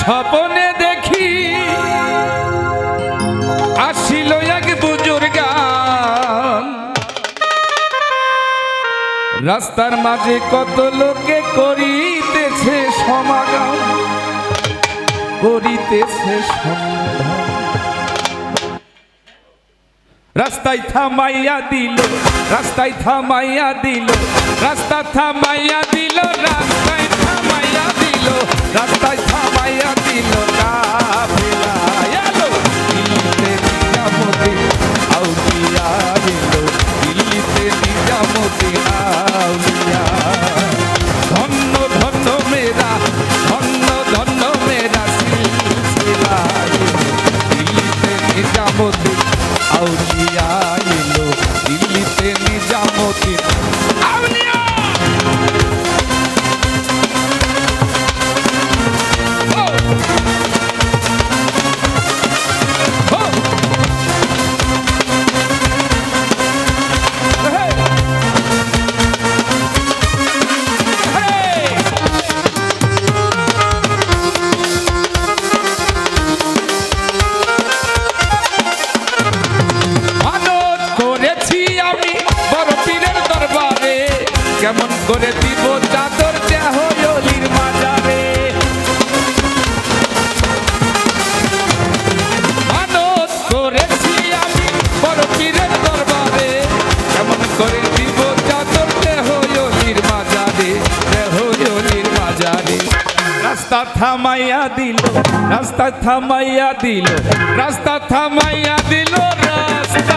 স্বপনে দেখি আসিল এক বুজুর্গান রাস্তার মাঝে কত লোকে করিতেছে সমাগম, করিতেছে রাস্তায় থামাইয়া দিল, রাস্তায় থামাইয়া দিল, রাস্তা থামাইয়া দিল, রাস্তায় দিল, রাস্তায় থামাইয়া দিল কাফেলা এলো দিল্লিতে নিজামুদ্দিন, আউলিয়া এলো দিল্লিতে নিজামুদ্দিন, আউলিয়া। ধন্য ধন্য মেরা ধন্য ধন্য মেরা সিলসিলা দিল্লিতে নিজামুদ্দিন, আউলিয়া এলো দিল্লিতে নিজামুদ্দিন করে দিব চাদর দেহ অলির মাজারে। মানত করেছি আমি রাস্তা থামাইয়া দিল, রাস্তা থামাইয়া দিল, রাস্তা থামাইয়া দিল, রাস্তা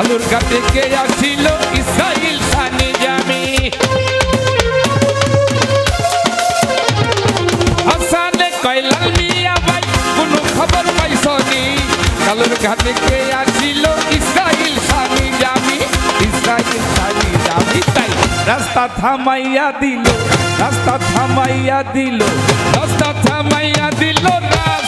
আলুর গাতে কে আসিল ইসরাইল সানি জামি। আসানে কয়লাল মিয়া ভাই, কোনো খবর পাইছো নি? আলুর গাতে কে আসিল ইসরাইল সানি জামি। ইসরাইল সানি জামি, তাই রাস্তা থামাইয়া দিল, রাস্তা থামাইয়া দিল, রাস্তা থামাইয়া দিল রাস্তা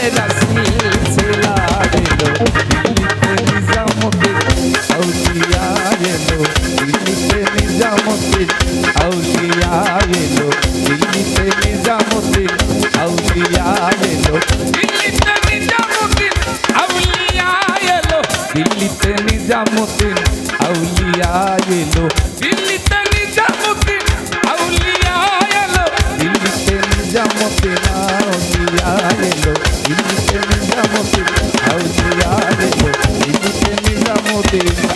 de to